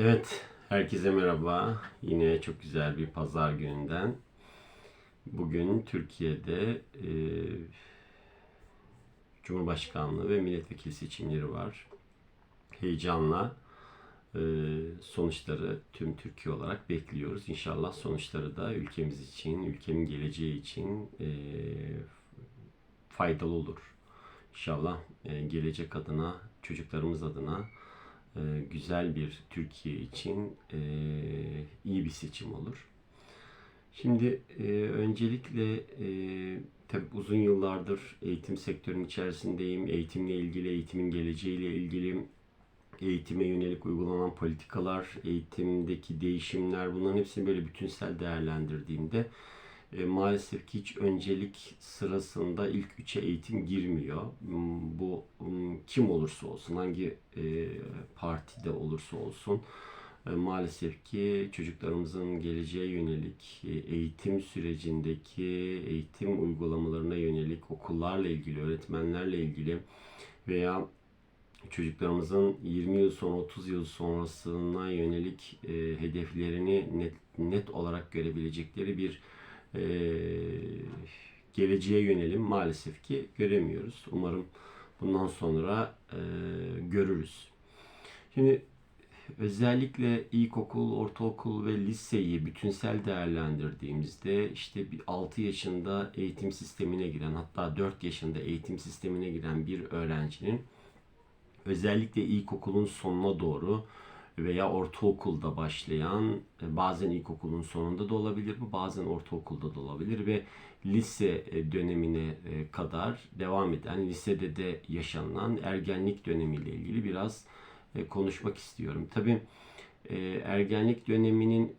Evet, herkese merhaba. Yine çok güzel bir pazar gününden. Bugün Türkiye'de e, Cumhurbaşkanlığı ve milletvekili seçimleri var. Heyecanla e, sonuçları tüm Türkiye olarak bekliyoruz. İnşallah sonuçları da ülkemiz için, ülkenin geleceği için e, faydalı olur. İnşallah e, gelecek adına, çocuklarımız adına e, güzel bir Türkiye için e, iyi bir seçim olur. Şimdi e, öncelikle e, uzun yıllardır eğitim sektörünün içerisindeyim. Eğitimle ilgili, eğitimin geleceğiyle ilgili, eğitime yönelik uygulanan politikalar, eğitimdeki değişimler bunların hepsini böyle bütünsel değerlendirdiğimde e, maalesef ki hiç öncelik sırasında ilk üçe eğitim girmiyor. Hmm, Bu hmm, kim olursa olsun, hangi e, partide olursa olsun e, maalesef ki çocuklarımızın geleceğe yönelik e, eğitim sürecindeki eğitim uygulamalarına yönelik okullarla ilgili, öğretmenlerle ilgili veya çocuklarımızın 20 yıl sonra 30 yıl sonrasına yönelik e, hedeflerini net net olarak görebilecekleri bir e, geleceğe yönelim maalesef ki göremiyoruz. Umarım bundan sonra e, görürüz. Şimdi özellikle ilkokul, ortaokul ve liseyi bütünsel değerlendirdiğimizde işte bir 6 yaşında eğitim sistemine giren hatta 4 yaşında eğitim sistemine giren bir öğrencinin özellikle ilkokulun sonuna doğru veya ortaokulda başlayan e, bazen ilkokulun sonunda da olabilir bu bazen ortaokulda da olabilir ve lise e, dönemine e, kadar devam eden lisede de yaşanılan ergenlik dönemiyle ilgili biraz konuşmak istiyorum. Tabi ergenlik döneminin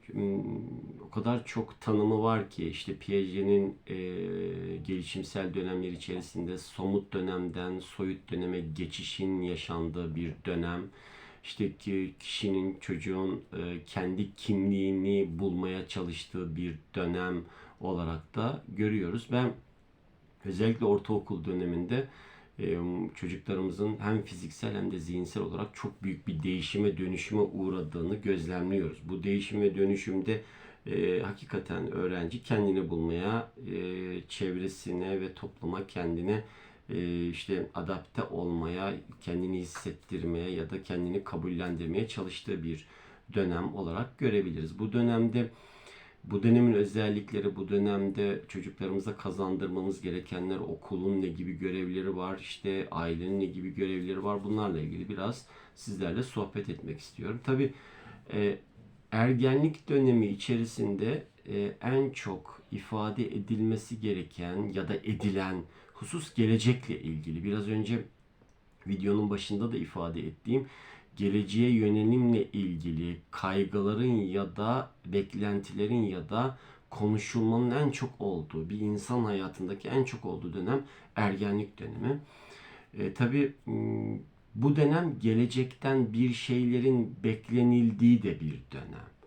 o kadar çok tanımı var ki işte Piaget'in gelişimsel dönemler içerisinde somut dönemden soyut döneme geçişin yaşandığı bir dönem işte ki kişinin çocuğun e, kendi kimliğini bulmaya çalıştığı bir dönem olarak da görüyoruz. Ben özellikle ortaokul döneminde e, çocuklarımızın hem fiziksel hem de zihinsel olarak çok büyük bir değişime dönüşüme uğradığını gözlemliyoruz. Bu değişim ve dönüşümde e, hakikaten öğrenci kendini bulmaya, e, çevresine ve topluma kendine e, işte adapte olmaya, kendini hissettirmeye ya da kendini kabullendirmeye çalıştığı bir dönem olarak görebiliriz. Bu dönemde bu dönemin özellikleri, bu dönemde çocuklarımıza kazandırmamız gerekenler, okulun ne gibi görevleri var, işte ailenin ne gibi görevleri var bunlarla ilgili biraz sizlerle sohbet etmek istiyorum. Tabi e, ergenlik dönemi içerisinde e, en çok ifade edilmesi gereken ya da edilen husus gelecekle ilgili. Biraz önce videonun başında da ifade ettiğim geleceğe yönelimle ilgili kaygıların ya da beklentilerin ya da konuşulmanın en çok olduğu, bir insan hayatındaki en çok olduğu dönem ergenlik dönemi. E, Tabi bu dönem gelecekten bir şeylerin beklenildiği de bir dönem.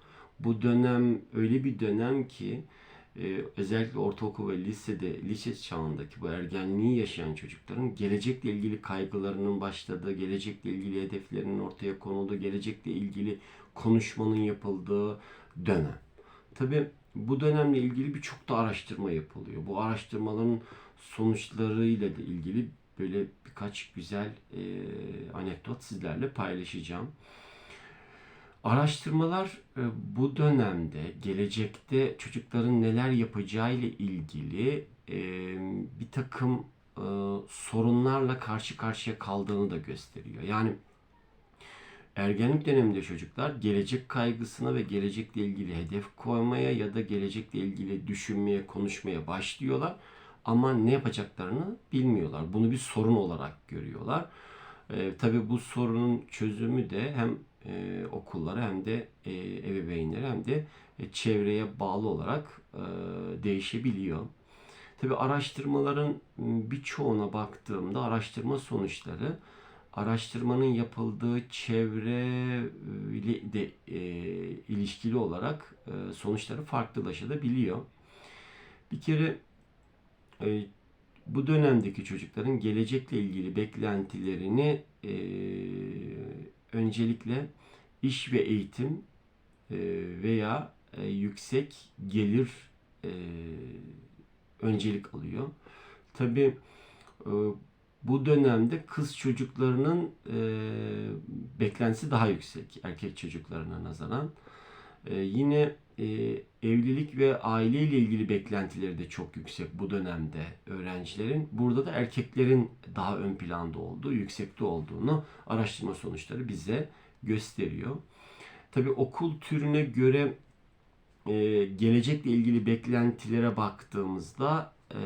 Bu dönem öyle bir dönem ki e, özellikle ortaokul ve lisede, lise çağındaki bu ergenliği yaşayan çocukların gelecekle ilgili kaygılarının başladığı, gelecekle ilgili hedeflerinin ortaya konulduğu, gelecekle ilgili konuşmanın yapıldığı dönem. Tabi bu dönemle ilgili birçok da araştırma yapılıyor. Bu araştırmaların sonuçlarıyla da ilgili böyle birkaç güzel e, anekdot sizlerle paylaşacağım. Araştırmalar e, bu dönemde gelecekte çocukların neler yapacağı ile ilgili e, bir takım e, sorunlarla karşı karşıya kaldığını da gösteriyor. Yani ergenlik döneminde çocuklar gelecek kaygısına ve gelecekle ilgili hedef koymaya ya da gelecekle ilgili düşünmeye, konuşmaya başlıyorlar. Ama ne yapacaklarını bilmiyorlar. Bunu bir sorun olarak görüyorlar. E, tabii bu sorunun çözümü de hem e, okullara hem de e, ebeveynlere hem de e, çevreye bağlı olarak e, değişebiliyor. Tabi araştırmaların birçoğuna baktığımda araştırma sonuçları araştırmanın yapıldığı çevre ile de e, ilişkili olarak e, sonuçları farklılaşabiliyor. Bir kere e, bu dönemdeki çocukların gelecekle ilgili beklentilerini e, öncelikle iş ve eğitim e, veya e, yüksek gelir e, öncelik alıyor. Tabii e, bu dönemde kız çocuklarının e, beklentisi daha yüksek erkek çocuklarına nazaran. E, yine e, evlilik ve aileyle ilgili beklentileri de çok yüksek bu dönemde öğrencilerin. Burada da erkeklerin daha ön planda olduğu, yüksekte olduğunu araştırma sonuçları bize gösteriyor. Tabii okul türüne göre e, gelecekle ilgili beklentilere baktığımızda e,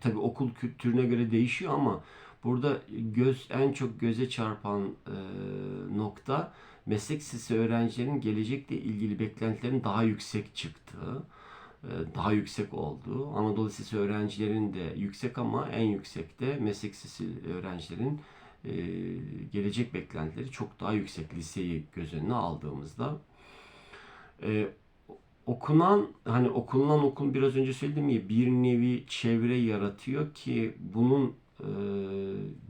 tabii okul türüne göre değişiyor ama burada göz en çok göze çarpan e, nokta meslek lisesi öğrencilerin gelecekle ilgili beklentilerin daha yüksek çıktığı, e, daha yüksek olduğu. Anadolu Lisesi öğrencilerin de yüksek ama en yüksekte meslek lisesi öğrencilerin e, gelecek beklentileri çok daha yüksek liseyi göz önüne aldığımızda. E, okunan hani okunan okul biraz önce söyledim ya bir nevi çevre yaratıyor ki bunun e,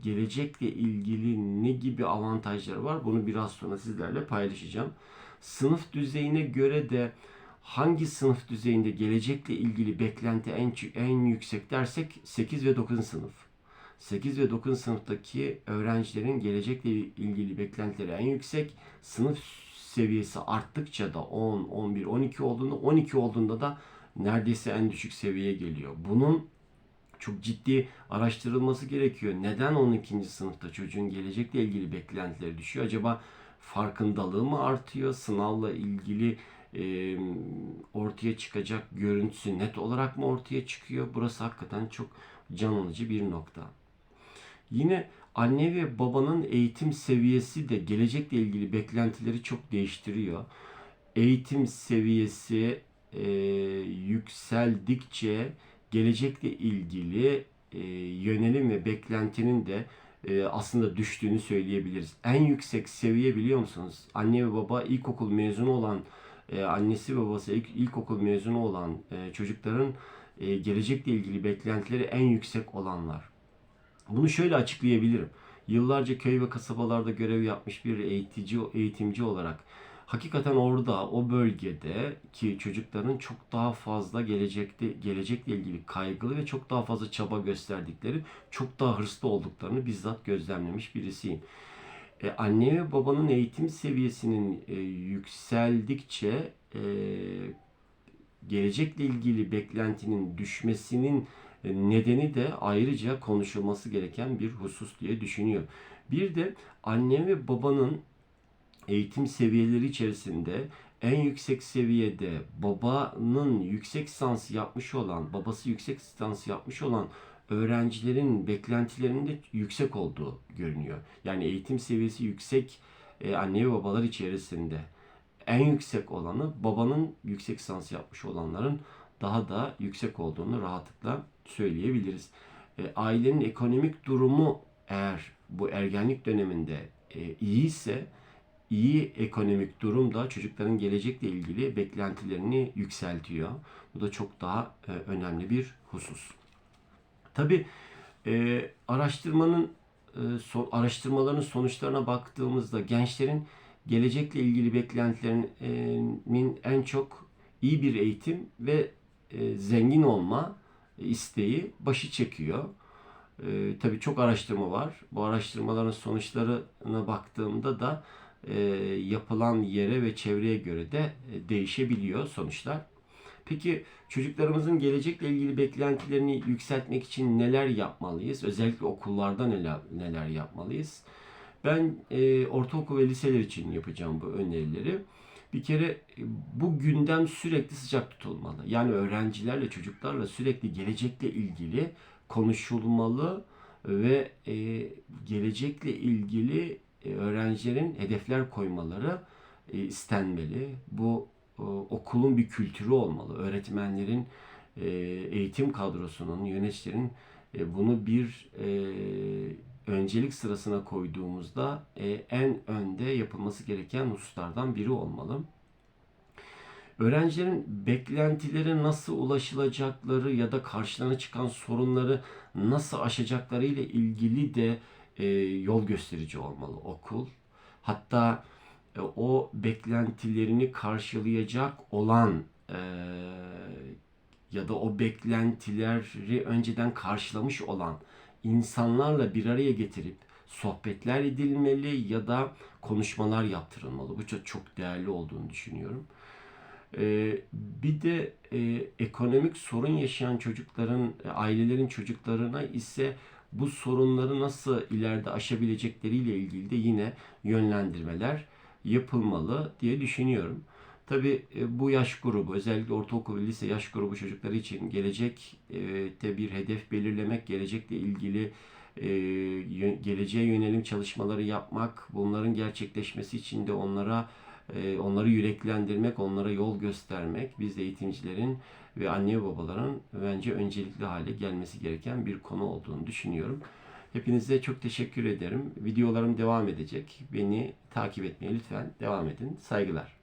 gelecekle ilgili ne gibi avantajları var bunu biraz sonra sizlerle paylaşacağım. Sınıf düzeyine göre de hangi sınıf düzeyinde gelecekle ilgili beklenti en en yüksek dersek 8 ve 9. sınıf. 8 ve 9. sınıftaki öğrencilerin gelecekle ilgili beklentileri en yüksek. Sınıf seviyesi arttıkça da 10, 11, 12 olduğunda 12 olduğunda da neredeyse en düşük seviyeye geliyor. Bunun çok ciddi araştırılması gerekiyor. Neden 12. sınıfta çocuğun gelecekle ilgili beklentileri düşüyor? Acaba farkındalığı mı artıyor? Sınavla ilgili e, ortaya çıkacak görüntüsü net olarak mı ortaya çıkıyor? Burası hakikaten çok can alıcı bir nokta. Yine anne ve babanın eğitim seviyesi de gelecekle ilgili beklentileri çok değiştiriyor. Eğitim seviyesi e, yükseldikçe gelecekle ilgili e, yönelim ve beklentinin de e, aslında düştüğünü söyleyebiliriz. En yüksek seviye biliyor musunuz? Anne ve baba ilkokul mezunu olan, e, annesi babası ilk, ilkokul mezunu olan e, çocukların e, gelecekle ilgili beklentileri en yüksek olanlar. Bunu şöyle açıklayabilirim. Yıllarca köy ve kasabalarda görev yapmış bir eğitici, eğitimci olarak hakikaten orada o bölgede ki çocukların çok daha fazla gelecekte gelecekle ilgili kaygılı ve çok daha fazla çaba gösterdikleri, çok daha hırslı olduklarını bizzat gözlemlemiş birisiyim. E, anne ve babanın eğitim seviyesinin e, yükseldikçe e, gelecekle ilgili beklentinin düşmesinin nedeni de ayrıca konuşulması gereken bir husus diye düşünüyor. Bir de anne ve babanın eğitim seviyeleri içerisinde en yüksek seviyede babanın yüksek lisans yapmış olan, babası yüksek lisans yapmış olan öğrencilerin beklentilerinin de yüksek olduğu görünüyor. Yani eğitim seviyesi yüksek e, anne ve babalar içerisinde en yüksek olanı babanın yüksek lisans yapmış olanların daha da yüksek olduğunu rahatlıkla söyleyebiliriz. E, ailenin ekonomik durumu eğer bu ergenlik döneminde e, iyi ise iyi ekonomik durum da çocukların gelecekle ilgili beklentilerini yükseltiyor. Bu da çok daha e, önemli bir husus. Tabi e, araştırmanın e, araştırmaların sonuçlarına baktığımızda gençlerin gelecekle ilgili beklentilerinin en çok iyi bir eğitim ve zengin olma isteği başı çekiyor. E, tabii çok araştırma var. Bu araştırmaların sonuçlarına baktığımda da e, yapılan yere ve çevreye göre de e, değişebiliyor sonuçlar. Peki çocuklarımızın gelecekle ilgili beklentilerini yükseltmek için neler yapmalıyız? Özellikle okullarda neler neler yapmalıyız? Ben e, ortaokul ve liseler için yapacağım bu önerileri. Bir kere e, bu gündem sürekli sıcak tutulmalı. Yani öğrencilerle, çocuklarla sürekli gelecekle ilgili konuşulmalı ve e, gelecekle ilgili öğrencilerin hedefler koymaları e, istenmeli. Bu e, okulun bir kültürü olmalı. Öğretmenlerin, e, eğitim kadrosunun, yöneticilerin e, bunu bir e, öncelik sırasına koyduğumuzda e, en önde yapılması gereken hususlardan biri olmalı. Öğrencilerin beklentileri nasıl ulaşılacakları ya da karşılarına çıkan sorunları nasıl aşacakları ile ilgili de e, yol gösterici olmalı okul. Hatta e, o beklentilerini karşılayacak olan e, ya da o beklentileri önceden karşılamış olan insanlarla bir araya getirip sohbetler edilmeli ya da konuşmalar yaptırılmalı. Bu çok, çok değerli olduğunu düşünüyorum. Ee, bir de e, ekonomik sorun yaşayan çocukların, e, ailelerin çocuklarına ise bu sorunları nasıl ileride aşabilecekleriyle ilgili de yine yönlendirmeler yapılmalı diye düşünüyorum. Tabii e, bu yaş grubu, özellikle ortaokul ve lise yaş grubu çocukları için gelecekte bir hedef belirlemek, gelecekle ilgili e, geleceğe yönelim çalışmaları yapmak, bunların gerçekleşmesi için de onlara onları yüreklendirmek, onlara yol göstermek biz eğitimcilerin ve anne babaların bence öncelikli hale gelmesi gereken bir konu olduğunu düşünüyorum. Hepinize çok teşekkür ederim. Videolarım devam edecek. Beni takip etmeye lütfen devam edin. Saygılar.